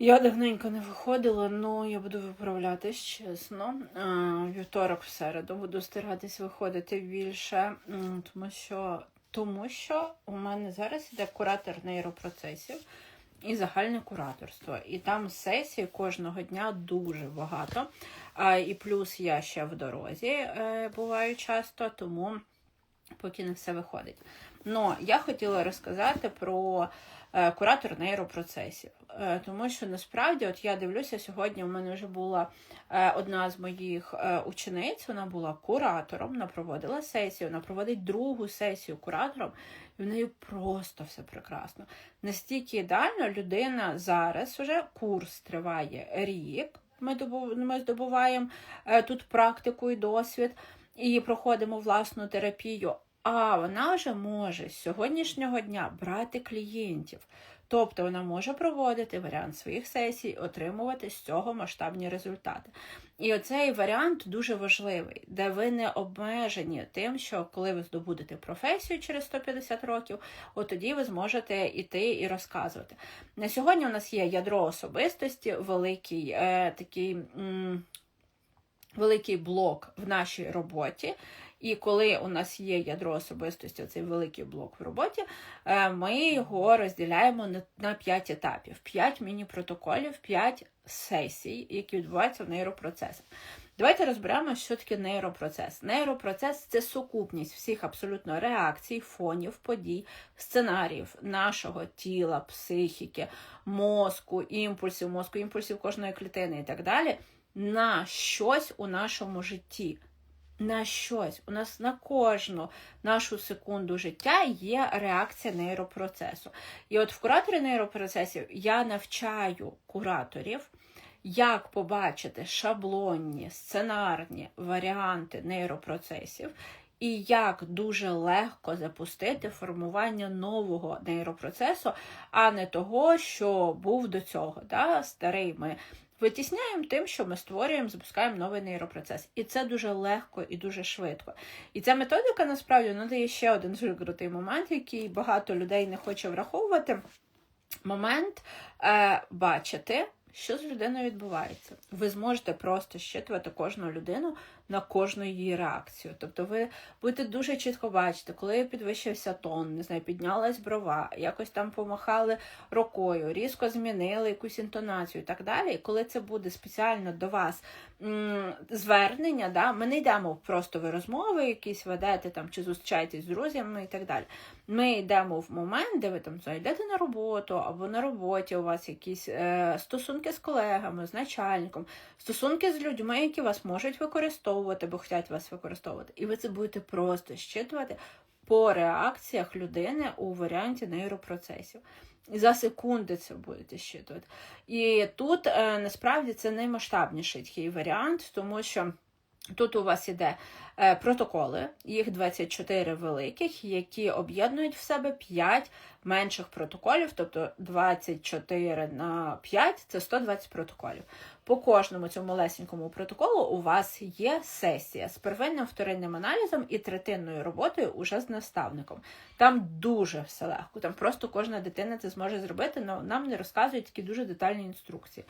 Я давненько не виходила, але я буду виправлятись, чесно. А, Вівторок в середу буду старатись виходити більше, тому що, тому що у мене зараз іде куратор нейропроцесів і загальне кураторство. І там сесій кожного дня дуже багато. І плюс я ще в дорозі е, буваю часто, тому поки не все виходить. Но я хотіла розказати про е, куратор нейропроцесів. Е, тому що насправді, от я дивлюся, сьогодні у мене вже була е, одна з моїх е, учениць, вона була куратором, вона проводила сесію, вона проводить другу сесію куратором, і в неї просто все прекрасно. Настільки ідеально людина зараз вже курс триває рік. Ми здобуваємо е, тут практику і досвід і проходимо власну терапію. А вона вже може з сьогоднішнього дня брати клієнтів. Тобто вона може проводити варіант своїх сесій, отримувати з цього масштабні результати. І оцей варіант дуже важливий, де ви не обмежені тим, що коли ви здобудете професію через 150 років, от тоді ви зможете іти і розказувати. На сьогодні у нас є ядро особистості, великий е, такий. М- Великий блок в нашій роботі, і коли у нас є ядро особистості, цей великий блок в роботі, е, ми його розділяємо на- 5 етапів, 5 міні-протоколів, 5 сесій, які відбуваються в нейропроцесах. Давайте розберемо, що таке нейропроцес. Нейропроцес це сукупність всіх абсолютно реакцій, фонів, подій, сценаріїв нашого тіла, психіки, мозку, імпульсів, мозку, імпульсів кожної клітини і так далі на щось у нашому житті на щось. У нас на кожну нашу секунду життя є реакція нейропроцесу. І от в кураторі нейропроцесів я навчаю кураторів, як побачити шаблонні, сценарні варіанти нейропроцесів. І як дуже легко запустити формування нового нейропроцесу, а не того, що був до цього. Да? Старий ми витісняємо тим, що ми створюємо, запускаємо новий нейропроцес. І це дуже легко і дуже швидко. І ця методика насправді надає ще один дуже крутий момент, який багато людей не хоче враховувати. Момент е, бачити, що з людиною відбувається. Ви зможете просто щитувати кожну людину на кожну її реакцію. Тобто ви будете дуже чітко бачити, коли підвищився тон, не знаю, піднялась брова, якось там помахали рукою, різко змінили якусь інтонацію і так далі. І коли це буде спеціально до вас звернення, да, ми не йдемо просто ви розмови якісь ведете там чи зустрічаєтесь з друзями і так далі. Ми йдемо в момент, де ви там зайдете на роботу, або на роботі у вас якісь е, стосунки з колегами, з начальником, стосунки з людьми, які вас можуть використовувати, бо хочуть вас використовувати. І ви це будете просто щитувати по реакціях людини у варіанті нейропроцесів. І за секунди це будете щитувати. І тут е, насправді це наймасштабніший такий варіант, тому що. Тут у вас іде е, протоколи, їх 24 великих, які об'єднують в себе 5 менших протоколів, тобто 24 на 5 це 120 протоколів. По кожному цьому малесенькому протоколу у вас є сесія з первинним вторинним аналізом і третинною роботою уже з наставником. Там дуже все легко. Там просто кожна дитина це зможе зробити, але нам не розказують такі дуже детальні інструкції.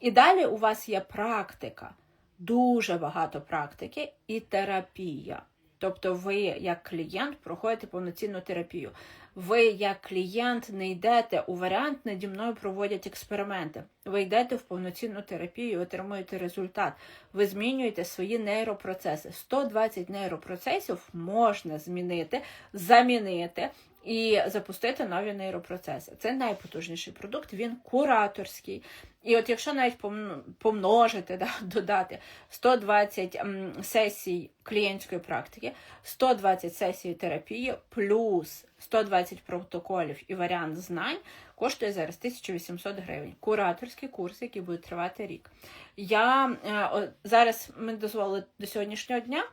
І далі у вас є практика дуже багато практики і терапія. Тобто ви, як клієнт, проходите повноцінну терапію. Ви, як клієнт, не йдете у варіант, наді мною проводять експерименти. Ви йдете в повноцінну терапію і отримуєте результат. Ви змінюєте свої нейропроцеси. 120 нейропроцесів можна змінити, замінити і запустити нові нейропроцеси. Це найпотужніший продукт, він кураторський. І от якщо навіть помножити, да, додати 120 м, сесій клієнтської практики, 120 сесій терапії, плюс 120 протоколів і варіант знань, коштує зараз 1800 гривень. Кураторський курс, який буде тривати рік. Я е, зараз ми дозволили до сьогоднішнього дня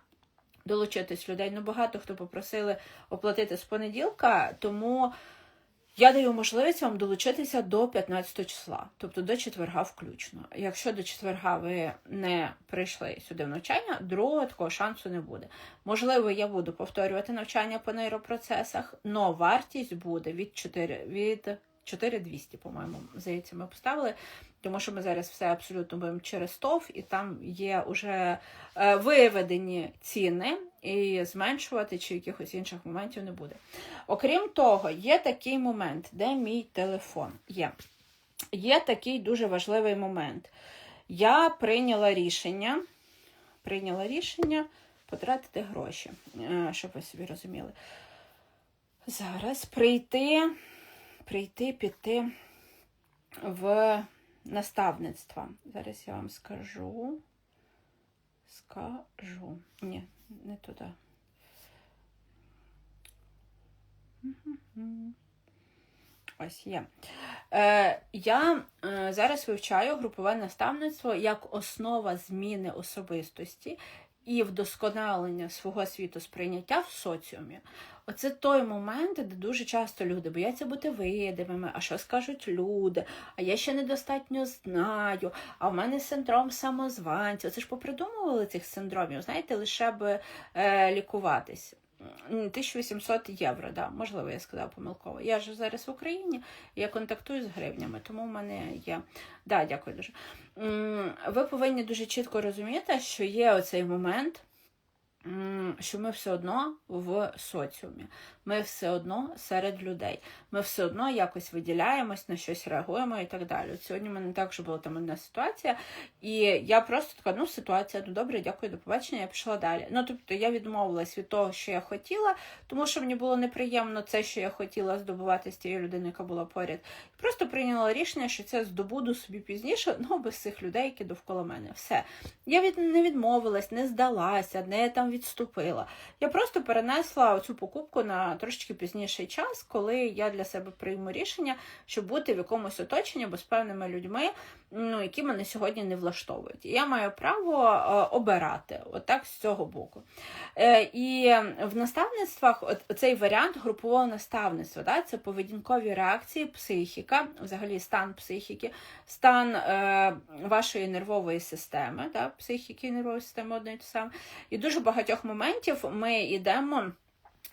долучитись людей. Ну, багато хто попросили оплатити з понеділка, тому я даю можливість вам долучитися до 15 числа, тобто до четверга включно. Якщо до четверга ви не прийшли сюди в навчання, другого такого шансу не буде. Можливо, я буду повторювати навчання по нейропроцесах, але вартість буде від 4, від 4200, по-моєму, здається, ми поставили, тому що ми зараз все абсолютно будемо через ТОВ, і там є вже е, виведені ціни, і зменшувати чи якихось інших моментів не буде. Окрім того, є такий момент, де мій телефон є. Є такий дуже важливий момент. Я прийняла рішення, прийняла рішення потратити гроші, е, щоб ви собі розуміли. Зараз прийти, прийти, піти в наставництво. Зараз я вам скажу. Скажу. Ні, не туди. Ось є. Е, Я е, зараз вивчаю групове наставництво як основа зміни особистості і вдосконалення свого світосприйняття в соціумі. Оце той момент, де дуже часто люди бояться бути видимими, а що скажуть люди, а я ще недостатньо знаю, а в мене синдром самозванця. Це ж попридумували цих синдромів, знаєте, лише би е, лікуватись. М, 1800 євро, да, можливо, я сказала помилково. Я ж зараз в Україні, я контактую з гривнями, тому в мене є. Да, дякую дуже. Ви повинні дуже чітко розуміти, що є оцей момент, що ми все одно в соціумі, ми все одно серед людей, ми все одно якось виділяємось, на щось реагуємо і так далі. От Сьогодні в мене також була там одна ситуація, і я просто така, ну, ситуація, ну добре, дякую, до побачення, я пішла далі. Ну, тобто я відмовилась від того, що я хотіла, тому що мені було неприємно це, що я хотіла здобувати з тією людиною, яка була поряд. Просто прийняла рішення, що це здобуду собі пізніше, ну без цих людей, які довкола мене. Все. Я від не відмовилась, не здалася, не там відступила. Я просто перенесла цю покупку на трошечки пізніший час, коли я для себе прийму рішення, щоб бути в якомусь оточенні або з певними людьми, ну, які мене сьогодні не влаштовують. І я маю право е, обирати отак з цього боку. Е, і в наставництвах цей варіант групового наставництва, да, це поведінкові реакції, психіка, взагалі стан психіки, стан е, вашої нервової системи, да, психіки нервової системи одне і те саме. І дуже багатьох моментів ми йдемо.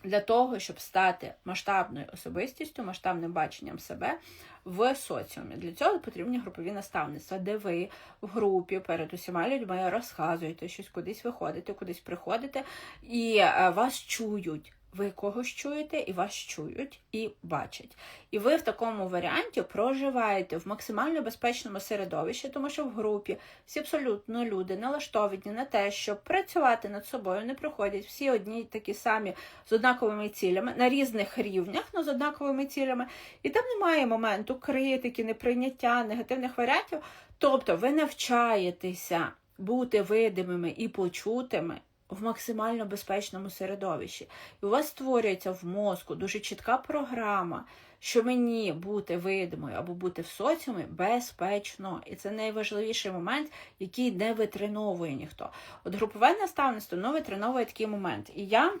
Для того, щоб стати масштабною особистістю, масштабним баченням себе в соціумі. Для цього потрібні групові наставництва, де ви в групі перед усіма людьми розказуєте щось, кудись виходите, кудись приходите, і е, вас чують. Ви когось чуєте, і вас чують і бачать. І ви в такому варіанті проживаєте в максимально безпечному середовищі, тому що в групі всі абсолютно люди налаштовані на те, щоб працювати над собою, не приходять всі одні такі самі з однаковими цілями на різних рівнях, але з однаковими цілями. І там немає моменту критики, неприйняття, негативних варіантів. Тобто ви навчаєтеся бути видимими і почутими в максимально безпечному середовищі. І у вас створюється в мозку дуже чітка програма, що мені бути видимою або бути в соціумі безпечно. І це найважливіший момент, який не витреновує ніхто. От групове наставництво ну, витреновує такий момент. І я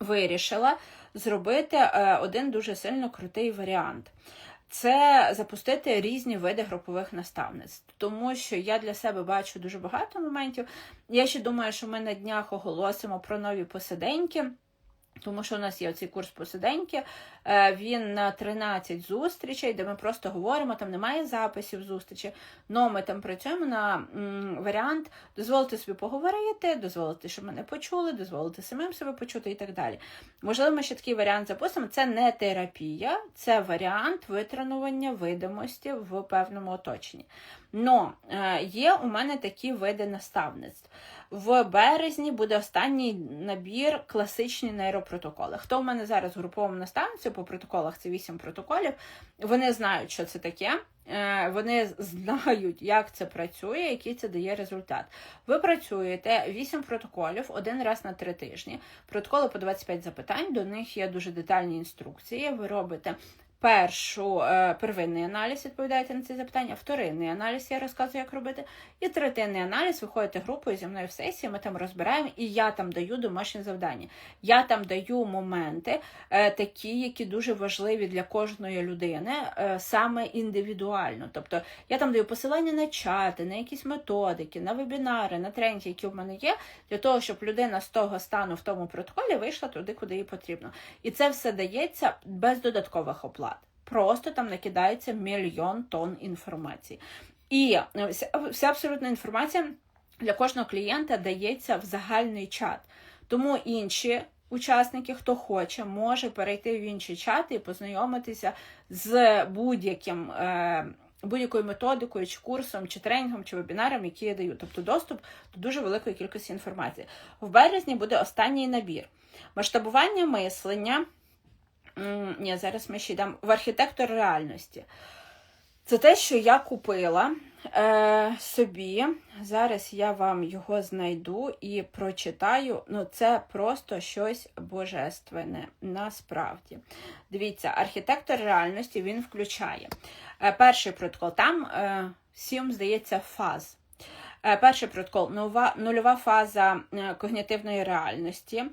вирішила зробити е, один дуже сильно крутий варіант. Це запустити різні види групових наставництв, тому що я для себе бачу дуже багато моментів. Я ще думаю, що ми на днях оголосимо про нові посиденьки. Тому що у нас є цей курс посиденьки, е, він на 13 зустрічей, де ми просто говоримо, там немає записів зустрічі, але ми там працюємо на варіант дозволити собі поговорити, дозволити, щоб мене почули, дозволити самим себе почути і так далі. Можливо, ми ще такий варіант запустимо. Це не терапія, це варіант витренування видимості в певному оточенні. Но е, є у мене такі види наставництв. В березні буде останній набір класичні нейропротоколи. Хто в мене зараз в груповому наставниці по протоколах це 8 протоколів, вони знають, що це таке. Е, Вони знають, як це працює, який це дає результат. Ви працюєте 8 протоколів один раз на 3 тижні. Протоколи по 25 запитань, до них є дуже детальні інструкції. Ви робите першу е, первинний аналіз, відповідаєте на ці запитання, вторинний аналіз, я розказую, як робити, і третинний аналіз, виходите групою зі мною в сесії, ми там розбираємо, і я там даю домашні завдання. Я там даю моменти, е, такі, які дуже важливі для кожної людини, е, саме індивідуально. Тобто я там даю посилання на чати, на якісь методики, на вебінари, на тренінги, які в мене є, для того, щоб людина з того стану в тому протоколі вийшла туди, куди їй потрібно. І це все дається без додаткових оплат. Просто там накидається мільйон тонн інформації. І е, вся, абсолютна інформація для кожного клієнта дається в загальний чат. Тому інші учасники, хто хоче, може перейти в інші чати і познайомитися з будь-яким. Е, Будь-якою методикою, чи курсом, чи тренінгом, чи вебінаром, які я даю, тобто доступ до дуже великої кількості інформації. В березні буде останній набір. Масштабування мислення. Ні, зараз ми ще йдемо в архітектор реальності. Це те, що я купила е, собі. Зараз я вам його знайду і прочитаю. Ну, це просто щось божественне, насправді. Дивіться, архітектор реальності він включає. Е, перший протокол, там е, сім, здається, фаз. Е, Перший протокол нова, нульова фаза е, когнітивної реальності,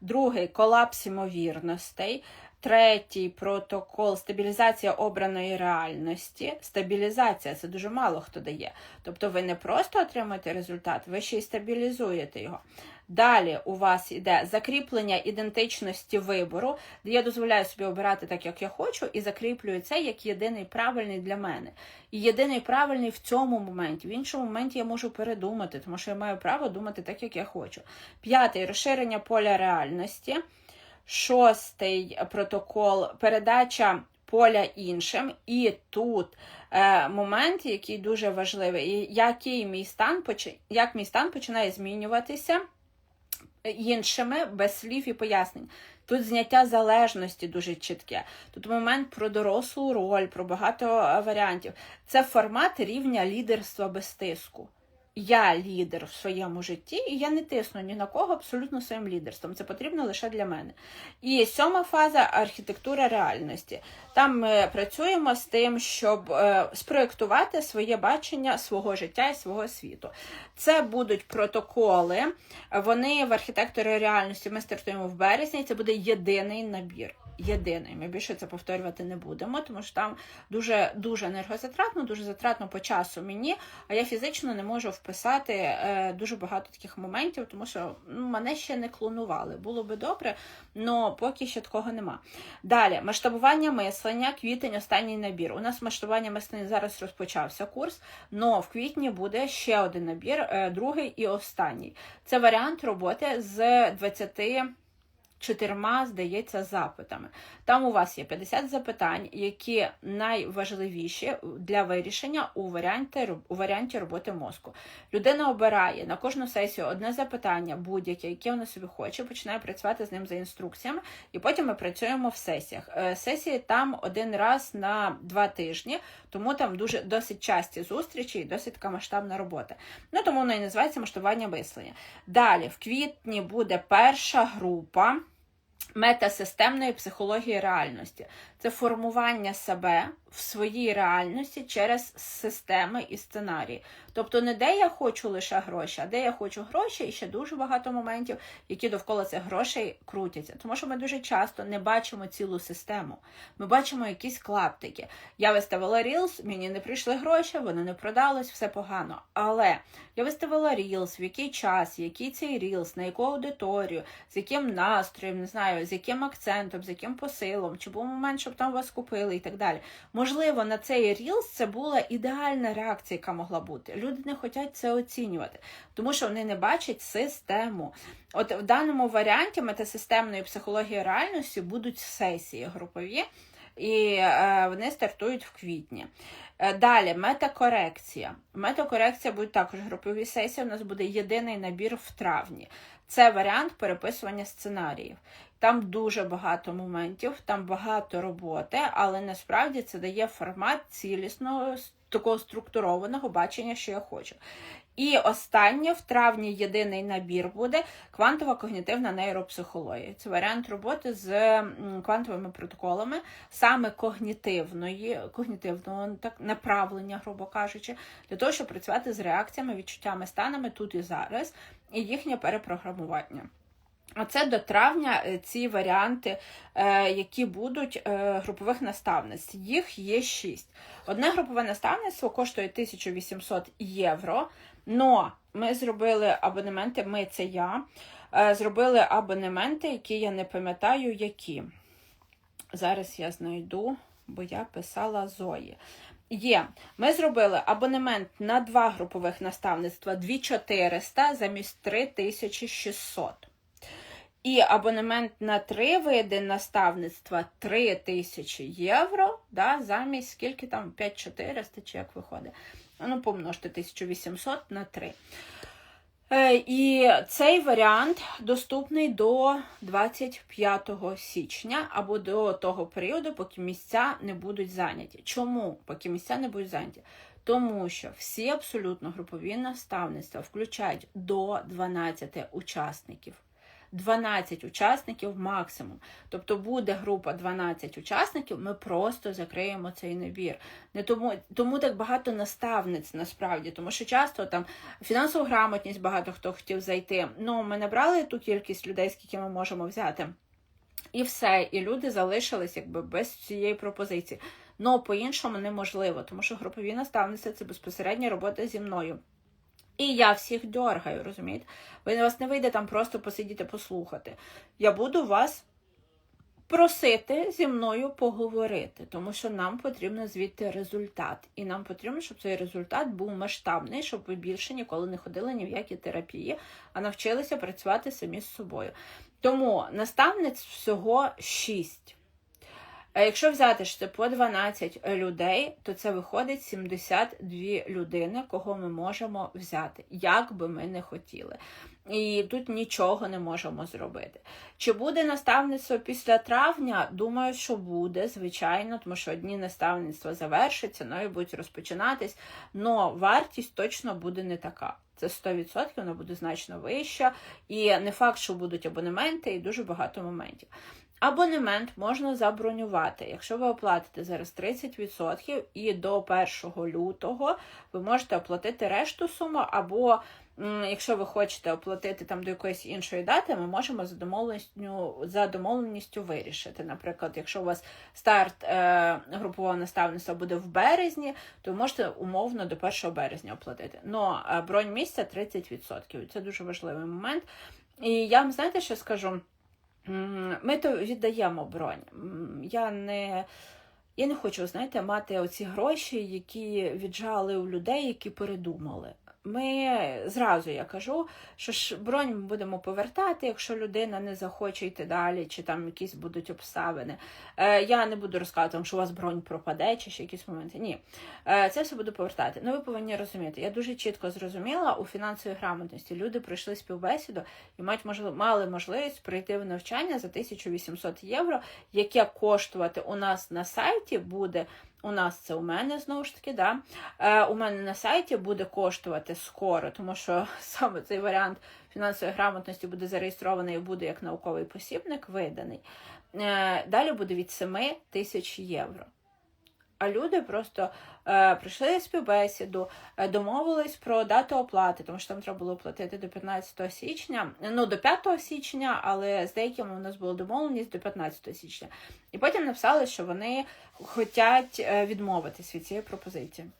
другий колапс ймовірностей, третій протокол стабілізація обраної реальності. Стабілізація це дуже мало хто дає. Тобто ви не просто отримуєте результат, ви ще й стабілізуєте його. Далі у вас йде закріплення ідентичності вибору, де я дозволяю собі обирати так, як я хочу, і закріплюю це як єдиний правильний для мене. І єдиний правильний в цьому моменті. В іншому моменті я можу передумати, тому що я маю право думати так, як я хочу. П'ятий розширення поля реальності. Шостий протокол передача поля іншим. І тут е, момент, який дуже важливий, який мій стан як мій стан починає змінюватися іншими без слів і пояснень. Тут зняття залежності дуже чітке. Тут момент про дорослу роль, про багато е, варіантів. Це формат рівня лідерства без тиску. Я лідер в своєму житті, і я не тисну ні на кого абсолютно своїм лідерством. Це потрібно лише для мене. І сьома фаза архітектура реальності. Там ми працюємо з тим, щоб е, спроєктувати своє бачення свого життя і свого світу. Це будуть протоколи. Вони в архітекторі реальності ми стартуємо в березні. Це буде єдиний набір. Єдиний. Ми більше це повторювати не будемо, тому що там дуже дуже енергозатратно, дуже затратно по часу мені, а я фізично не можу вписати е, дуже багато таких моментів, тому що ну, мене ще не клонували. Було би добре, але поки ще такого нема. Далі, масштабування мислення, квітень, останній набір. У нас масштабування мислення зараз розпочався курс, але в квітні буде ще один набір, е, другий і останній. Це варіант роботи з 20 чотирма, здається, запитами. Там у вас є 50 запитань, які найважливіші для вирішення у варіанті, у варіанті роботи мозку. Людина обирає на кожну сесію одне запитання, будь-яке, яке вона собі хоче, починає працювати з ним за інструкціями, і потім ми працюємо в сесіях. Е, Сесії там один раз на два тижні, тому там дуже досить часті зустрічі і досить така масштабна робота. Ну тому вона і називається масштабування мислення. Далі, в квітні буде перша група. Метасистемної психології реальності це формування себе в своїй реальності через системи і сценарії. Тобто не де я хочу лише гроші, а де я хочу гроші, і ще дуже багато моментів, які довкола цих грошей крутяться. Тому що ми дуже часто не бачимо цілу систему. Ми бачимо якісь клаптики. Я виставила Reels, мені не прийшли гроші, воно не продалось, все погано. Але я виставила Reels, в який час, який цей Reels, на яку аудиторію, з яким настроєм, не знаю, з яким акцентом, з яким посилом, чи був момент, щоб там вас купили і так далі. Можливо, на цей Reels це була ідеальна реакція, яка могла бути. Люди не хочуть це оцінювати, тому що вони не бачать систему. От в даному варіанті метасистемної психології реальності будуть сесії групові, і е, вони стартують в квітні. Е, Далі метакорекція. Метакорекція будуть також групові сесії. У нас буде єдиний набір в травні. Це варіант переписування сценаріїв. Там дуже багато моментів, там багато роботи, але насправді це дає формат цілісного, такого структурованого бачення, що я хочу. І останнє в травні єдиний набір буде квантова когнітивна нейропсихологія. Це варіант роботи з квантовими протоколами, саме когнітивної, когнітивного так направлення, грубо кажучи, для того, щоб працювати з реакціями, відчуттями, станами тут і зараз, і їхнє перепрограмування. Оце до травня е, ці варіанти, е, які будуть е, групових наставництв. Їх є шість. Одне групове наставництво коштує 1800 євро. Но ми зробили абонементи, ми це я. Зробили абонементи, які я не пам'ятаю, які. Зараз я знайду. бо я писала Зої. Є, ми зробили абонемент на два групових наставництва 2400 замість 3600. І абонемент на три види наставництва 3000 євро, да, замість скільки там 5400 чи як виходить. Ну, помножте 1800 на 3. Е, І цей варіант доступний до 25 січня або до того періоду, поки місця не будуть зайняті. Чому поки місця не будуть зайняті? Тому що всі абсолютно групові наставництва включають до 12 учасників. 12 учасників максимум. Тобто буде група 12 учасників, ми просто закриємо цей набір. Не тому, тому так багато наставниць насправді, тому що часто там фінансову грамотність багато хто хотів зайти. Ну, ми набрали ту кількість людей, скільки ми можемо взяти. І все, і люди залишились якби без цієї пропозиції. Ну по-іншому неможливо, тому що групові наставництва це безпосередня робота зі мною. І я всіх дергаю, розумієте? Ви у вас не вийде там просто посидіти, послухати. Я буду вас просити зі мною поговорити, тому що нам потрібно звідти результат. І нам потрібно, щоб цей результат був масштабний, щоб ви більше ніколи не ходили ні в які терапії, а навчилися працювати самі з собою. Тому наставниць всього 6. А якщо взяти що це по 12 людей, то це виходить 72 людини, кого ми можемо взяти, як би ми не хотіли. І тут нічого не можемо зробити. Чи буде наставництво після травня? Думаю, що буде, звичайно, тому що одні наставництва завершаться, нові будуть розпочинатись, але вартість точно буде не така. Це 100%, вона буде значно вища. І не факт, що будуть абонементи, і дуже багато моментів. Абонемент можна забронювати. Якщо ви оплатите зараз 30% і до 1 лютого ви можете оплатити решту суму, або якщо ви хочете оплатити там до якоїсь іншої дати, ми можемо за домовленістю за домовленістю вирішити. Наприклад, якщо у вас старт е, групового наставництва буде в березні, то ви можете умовно до 1 березня оплатити. Но е, бронь місця 30%. Це дуже важливий момент. І я вам знаєте, що скажу? Ми то віддаємо бронь. Я не я не хочу, знаєте, мати оці гроші, які віджали у людей, які передумали. Ми зразу я кажу, що ж бронь ми будемо повертати, якщо людина не захоче йти далі, чи там якісь будуть обставини. Е, Я не буду розказувати, що у вас бронь пропаде, чи ще якісь моменти. Ні, е, це все буду повертати. Ну, ви повинні розуміти. Я дуже чітко зрозуміла у фінансовій грамотності. Люди пройшли співбесіду і мають можливо, мали можливість прийти в навчання за 1800 євро, яке коштувати у нас на сайті буде. У нас це у мене знову ж таки, да. Е, у мене на сайті буде коштувати скоро, тому що саме цей варіант фінансової грамотності буде зареєстрований і буде як науковий посібник виданий. Е, далі буде від 7 тисяч євро. А люди просто е, прийшли співбесіду, е, домовились про дату оплати, тому що там треба було платити до 15 січня, ну до 5 січня, але з деякими у нас була домовленість до 15 січня. І потім написали, що вони хочуть е, відмовитись від цієї пропозиції.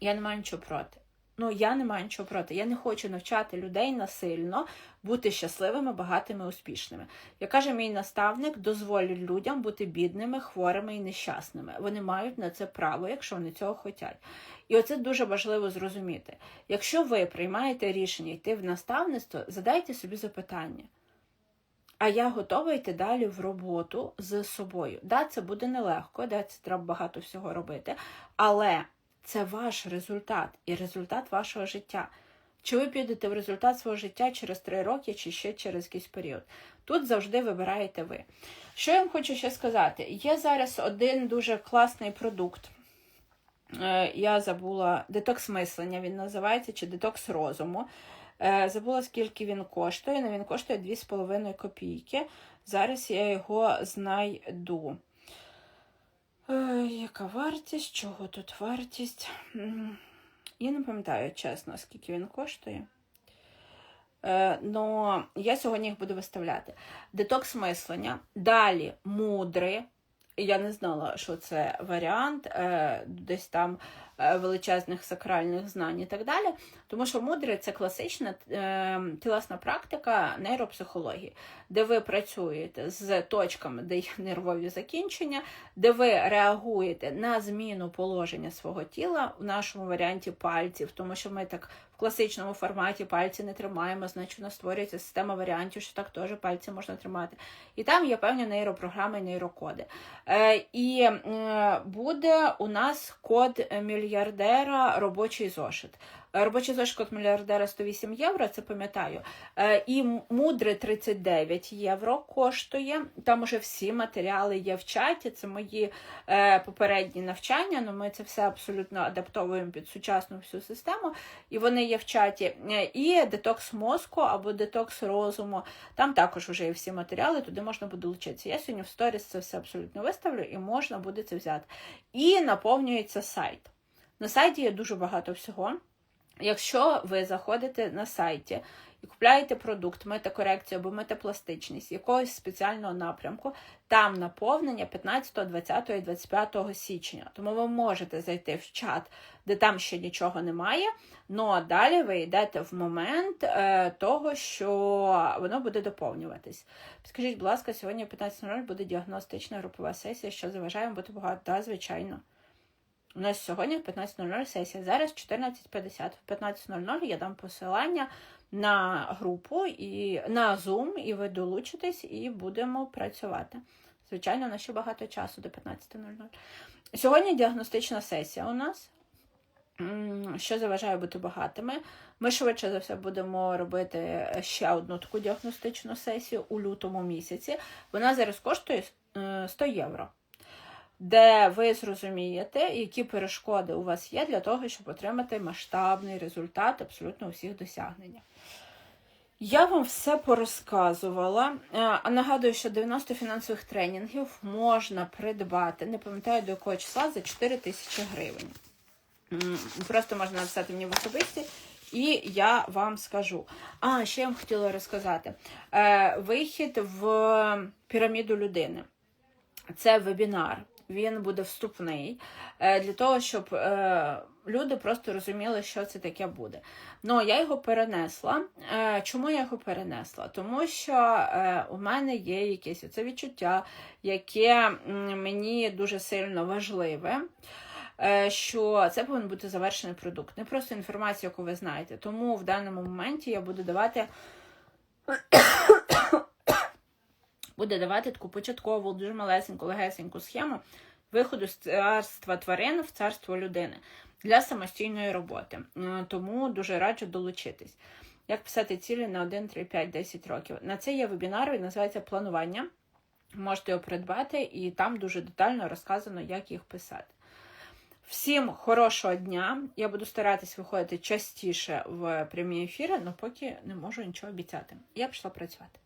Я не маю нічого проти. Ну, я не маю нічого проти. Я не хочу навчати людей насильно бути щасливими, багатими, успішними. Як каже мій наставник, дозволю людям бути бідними, хворими і нещасними. Вони мають на це право, якщо вони цього хочуть. І оце дуже важливо зрозуміти. Якщо ви приймаєте рішення йти в наставництво, задайте собі запитання. А я готова йти далі в роботу з собою. Да, це буде нелегко, да, це треба багато всього робити, але це ваш результат і результат вашого життя. Чи ви підете в результат свого життя через три роки, чи ще через якийсь період. Тут завжди вибираєте ви. Що я вам хочу ще сказати? Є зараз один дуже класний продукт. Е, я забула детокс мислення, він називається, чи детокс розуму. Е, забула, скільки він коштує. Ну, Він коштує 2,5 копійки. Зараз я його знайду. Е, яка вартість? Чого тут вартість? Я не пам'ятаю, чесно, скільки він коштує. Е, но я сьогодні їх буду виставляти. Детокс мислення. Далі мудри. Я не знала, що це варіант. Е, десь там величезних сакральних знань і так далі. Тому що мудрий це класична е, тілесна практика нейропсихології, де ви працюєте з точками, де є нервові закінчення, де ви реагуєте на зміну положення свого тіла в нашому варіанті пальців, тому що ми так в класичному форматі пальці не тримаємо, значить у нас створюється система варіантів, що так теж пальці можна тримати. І там є певні нейропрограми, нейрокоди. Е, І е, буде у нас код мільярдера робочий зошит. Е, Робочий зошит код мільярдера 108 євро, це пам'ятаю. Е, І мудре 39 євро коштує. Там уже всі матеріали є в чаті. Це мої е, попередні навчання. Ну ми це все абсолютно адаптовуємо під сучасну всю систему. І вони є в чаті. І детокс мозку або детокс розуму. Там також вже є всі матеріали, туди можна буде долучитися. Я сьогодні в сторіс це все абсолютно виставлю і можна буде це взяти. І наповнюється сайт. На сайті є дуже багато всього. Якщо ви заходите на сайті і купляєте продукт, метакорекцію або метапластичність якогось спеціального напрямку, там наповнення 15, 20 і 25 січня. Тому ви можете зайти в чат, де там ще нічого немає. Ну а далі ви йдете в момент е, того, що воно буде доповнюватись. Скажіть, будь ласка, сьогодні в 15.00 буде діагностична групова сесія, що заважає бути багато. Так, звичайно. У нас сьогодні в 15.00 сесія. Зараз 14.50. В 15.00 я дам посилання на групу і на Zoom, і ви долучитесь, і будемо працювати. Звичайно, у нас ще багато часу до 15.00. Сьогодні діагностична сесія у нас. Що заважає бути багатими? Ми швидше за все будемо робити ще одну таку діагностичну сесію у лютому місяці. Вона зараз коштує е, 100 євро де ви зрозумієте, які перешкоди у вас є для того, щоб отримати масштабний результат абсолютно у всіх. Я вам все порозказувала. Е, А нагадую, що 90 фінансових тренінгів можна придбати, не пам'ятаю до якого числа, за 4 тисячі гривень. Просто можна написати мені в особисті, і я вам скажу. А, ще я вам хотіла розказати: Е, вихід в піраміду людини. Це вебінар. Він буде вступний е, для того, щоб е, люди просто розуміли, що це таке буде. Ну, я його перенесла. Е, Чому я його перенесла? Тому що у мене є якесь оце відчуття, яке мені дуже сильно важливе. Що це повинен бути завершений продукт, не просто інформація, яку ви знаєте. Тому в даному моменті я буду давати буде давати таку початкову, дуже малесеньку, легесеньку схему виходу з царства тварин в царство людини для самостійної роботи. Е, Тому дуже раджу долучитись. Як писати цілі на 1, 3, 5, 10 років. На це є вебінар, він називається Планування. Можете його придбати, і там дуже детально розказано, як їх писати. Всім хорошого дня! Я буду старатись виходити частіше в прямі ефіри, але поки не можу нічого обіцяти. Я пішла працювати.